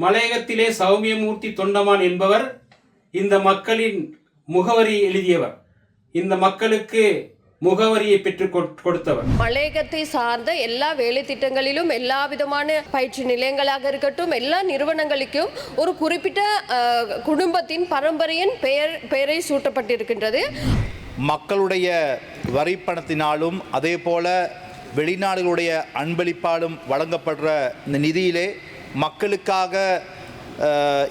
மலையகத்திலே சௌமியமூர்த்தி தொண்டமான் என்பவர் இந்த மக்களின் முகவரி எழுதியவர். இந்த மக்களுக்கு முகவரியை பெற்றுக் கொட்- கொடுத்தவர். மலையகத்தை சார்ந்த எல்லா வேலை திட்டங்களிலும் எல்லா விதமான பயிற்சி நிலையங்களாக இருக்கட்டும் எல்லா நிறுவனங்களுக்கும் ஒரு குறிப்பிட்ட குடும்பத்தின் பரம்பரையின் பெயர் பெயரை சூட்டப்பட்டிருக்கின்றது. மக்களுடைய வரிப்பணத்தினாலும் அதே போல வெளிநாடுகளுடைய அன்பளிப்பாலும் வழங்கப்படுற இந்த நிதியிலே மக்களுக்காக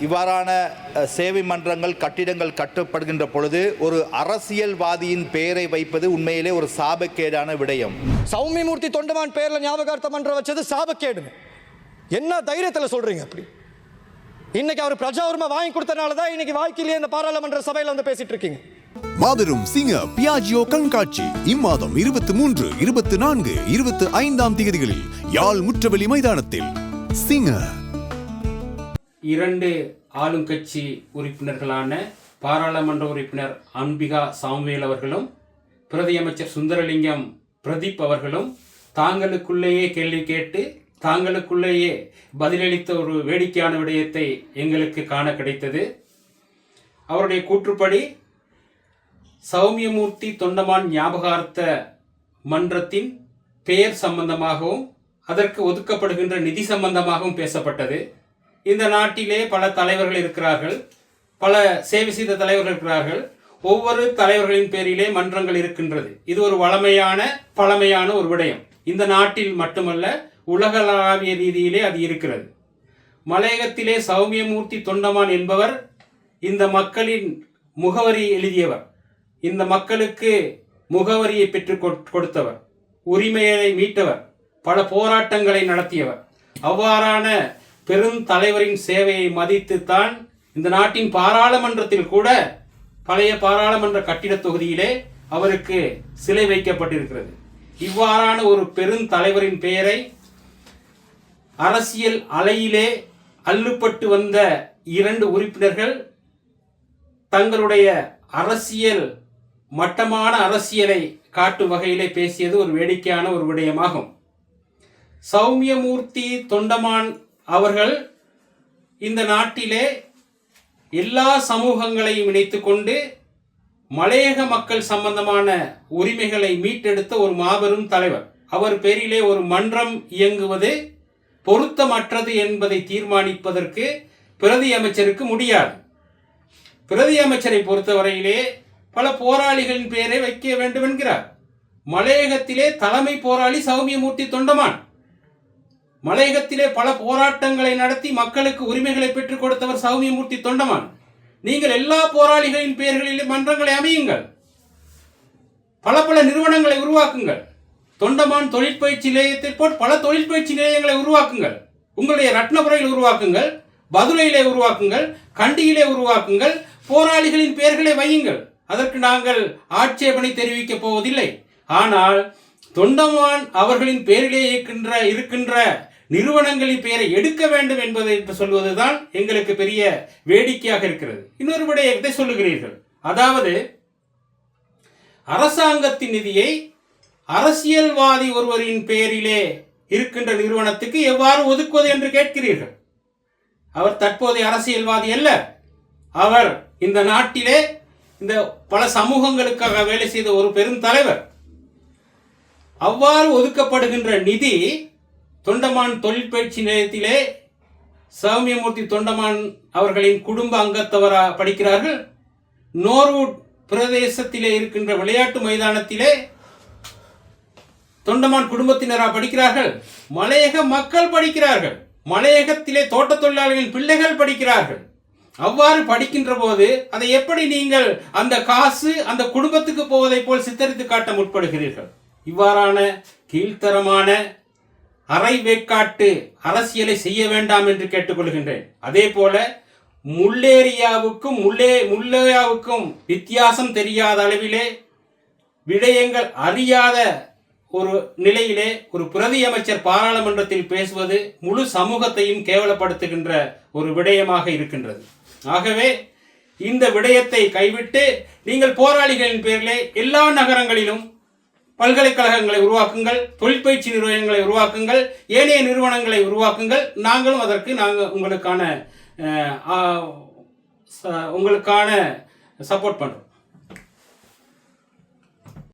இவ்வாறான சேவை மன்றங்கள் கட்டிடங்கள் கட்டப்படுகின்ற பொழுது ஒரு அரசியல்வாதியின் பெயரை வைப்பது உண்மையிலே ஒரு சாபக்கேடான விடயம். சௌமியமூர்த்தி தொண்டமான் பேர்ல ஞாபகார்த்தம் பண்ற வச்சது சாபக்கேடுங்க. என்ன தைரியத்துல சொல்றீங்க அப்படி? இன்னைக்கு அவர் பிரஜா உரிமை வாங்கி கொடுத்தனால தான் இன்னைக்கு வாய்க்கிலேயே இந்த பாராளுமன்ற சபையில வந்து பேசிட்டு இருக்கீங்க. மாபெரும் சிங்க பியாஜியோ கண்காட்சி இம்மாதம் இருபத்தி மூன்று இருபத்தி நான்கு இருபத்தி ஐந்தாம் தேதிகளில் யாழ் முற்றவெளி மைதானத்தில் சிங்கர் இரண்டு ஆளுங்கட்சி உறுப்பினர்களான பாராளுமன்ற உறுப்பினர் அன்பிகா சாமுவேல் அவர்களும் பிரதியமைச்சர் சுந்தரலிங்கம் பிரதீப் அவர்களும் தாங்களுக்குள்ளேயே கேள்வி கேட்டு தாங்களுக்குள்ளேயே பதிலளித்த ஒரு வேடிக்கையான விடயத்தை எங்களுக்கு காண கிடைத்தது. அவருடைய கூற்றுப்படி சௌமியமூர்த்தி தொண்டமான் ஞாபகார்த்த மன்றத்தின் பெயர் சம்பந்தமாகவும் அதற்கு ஒதுக்கப்படுகின்ற நிதி சம்பந்தமாகவும் பேசப்பட்டது. இந்த நாட்டிலே பல தலைவர்கள் இருக்கிறார்கள். பல சேவை செய்த தலைவர்கள் இருக்கிறார்கள். ஒவ்வொரு தலைவர்களின் பேரிலே மன்றங்கள் இருக்கின்றது. இது ஒரு வளமையான பழமையான ஒரு விடயம். இந்த நாட்டில் மட்டுமல்ல உலகளாவிய ரீதியிலே அது இருக்கிறது. மலையகத்திலே சௌமியமூர்த்தி தொண்டமான் என்பவர் இந்த மக்களின் முகவரி எழுதியவர். இந்த மக்களுக்கு முகவரியை பெற்று கொட்- கொடுத்தவர். உரிமையை மீட்டவர். பல போராட்டங்களை நடத்தியவர். அவ்வாறான பெருந்தலைவரின் சேவையை மதித்துத்தான் இந்த நாட்டின் பாராளுமன்றத்தில் கூட பழைய பாராளுமன்ற கட்டிடத் தொகுதியிலே அவருக்கு சிலை வைக்கப்பட்டிருக்கிறது. இவ்வாறான ஒரு பெருந்தலைவரின் பெயரை அரசியல் அலையிலே அள்ளுப்பட்டு வந்த இரண்டு உறுப்பினர்கள் தங்களுடைய அரசியல் மட்டமான அரசியலை காட்டும் வகையிலே பேசியது ஒரு வேடிக்கையான ஒரு விடயமாகும். சௌமியமூர்த்தி தொண்டமான் அவர்கள் இந்த நாட்டிலே எல்லா சமூகங்களையும் இணைத்துக்கொண்டு மலையக மக்கள் சம்பந்தமான உரிமைகளை மீட்டெடுத்த ஒரு மாபெரும் தலைவர். அவர் பேரிலே ஒரு மன்றம் இயங்குவது பொருத்தமற்றது என்பதை தீர்மானிப்பதற்கு பிரதி அமைச்சருக்கு முடியாது. பிரதி அமைச்சரை பொறுத்தவரையிலே பல போராளிகளின் பெயரை வைக்க வேண்டும் என்கிறார். மலையகத்திலே தலைமை போராளி சௌமியமூர்த்தி தொண்டமான். மலையகத்திலே பல போராட்டங்களை நடத்தி மக்களுக்கு உரிமைகளை பெற்றுக் கொடுத்தவர் சௌமியமூர்த்தி தொண்டமான். நீங்கள் எல்லா போராளிகளின் பெயர்களிலும் மன்றங்களை அமையுங்கள். பல பல நிறுவனங்களை உருவாக்குங்கள். தொண்டமான் தொழிற்பயிற்சி நிலையத்தை போல் பல தொழிற்பயிற்சி நிலையங்களை உருவாக்குங்கள். உங்களுடைய ரத்னபுரையில் உருவாக்குங்கள். பதுளையிலே உருவாக்குங்கள். கண்டியிலே உருவாக்குங்கள். போராளிகளின் பெயர்களை வையுங்கள். அதற்கு நாங்கள் ஆட்சேபனை தெரிவிக்கப் போவதில்லை. ஆனால் தொண்டமான் அவர்களின் பெயரிலே இருக்கின்ற இருக்கின்ற நிறுவனங்களின் பெயரை எடுக்க வேண்டும் என்பதை சொல்வதுதான் எங்களுக்கு பெரிய வேடிக்கையாக இருக்கிறது. இன்னொரு விடயத்தை சொல்லுகிறீர்கள். அதாவது அரசாங்கத்தின் நிதியை அரசியல்வாதி ஒருவரின் பெயரிலே இருக்கின்ற நிறுவனத்துக்கு எவ்வாறு ஒதுக்குவது என்று கேட்கிறீர்கள். அவர் தற்போதைய அரசியல்வாதி அல்ல. அவர் இந்த நாட்டிலே இந்த பல சமூகங்களுக்காக வேலை செய்த ஒரு பெரும் தலைவர் அவ்வாறு ஒதுக்கப்படுகின்ற நிதி தொண்டமான் தொழிற்பயிற்சி நிலையத்திலே சௌமியமூர்த்தி தொண்டமான் அவர்களின் குடும்ப அங்கத்தவரா படிக்கிறார்கள். நோர்வுட் பிரதேசத்திலே இருக்கின்ற விளையாட்டு மைதானத்திலே தொண்டமான் குடும்பத்தினரா படிக்கிறார்கள். மலையக மக்கள் படிக்கிறார்கள். மலையகத்திலே தோட்ட தொழிலாளர்களின் பிள்ளைகள் படிக்கிறார்கள். அவ்வாறு படிக்கின்ற போது அதை எப்படி நீங்கள் அந்த காசு அந்த குடும்பத்துக்கு போவதைப் போல் சித்தரித்து காட்ட முற்படுகிறீர்கள்? இவ்வாறான கீழ்த்தரமான அரை வேக்காட்டு அரசியலை செய்ய வேண்டாம் என்று கேட்டுக்கொள்கின்றேன். அதே போல முல்லேரியாவுக்கும் முல்லே முல்லையாவுக்கும் வித்தியாசம் தெரியாத அளவிலே விடயங்கள் அறியாத ஒரு நிலையிலே ஒரு பிரதி அமைச்சர் பாராளுமன்றத்தில் பேசுவது முழு சமூகத்தையும் கேவலப்படுத்துகின்ற ஒரு விடயமாக இருக்கின்றது. ஆகவே இந்த விடயத்தை கைவிட்டு நீங்கள் போராளிகளின் பேரிலே எல்லா நகரங்களிலும் பல்கலைக்கழகங்களை உருவாக்குங்கள் தொழிற்பயிற்சி நிறுவனங்களை உருவாக்குங்கள் ஏனைய நிறுவனங்களை உருவாக்குங்கள். நாங்களும் அதற்கு நாங்கள் உங்களுக்கான உங்களுக்கான சப்போர்ட் பண்ணுறோம்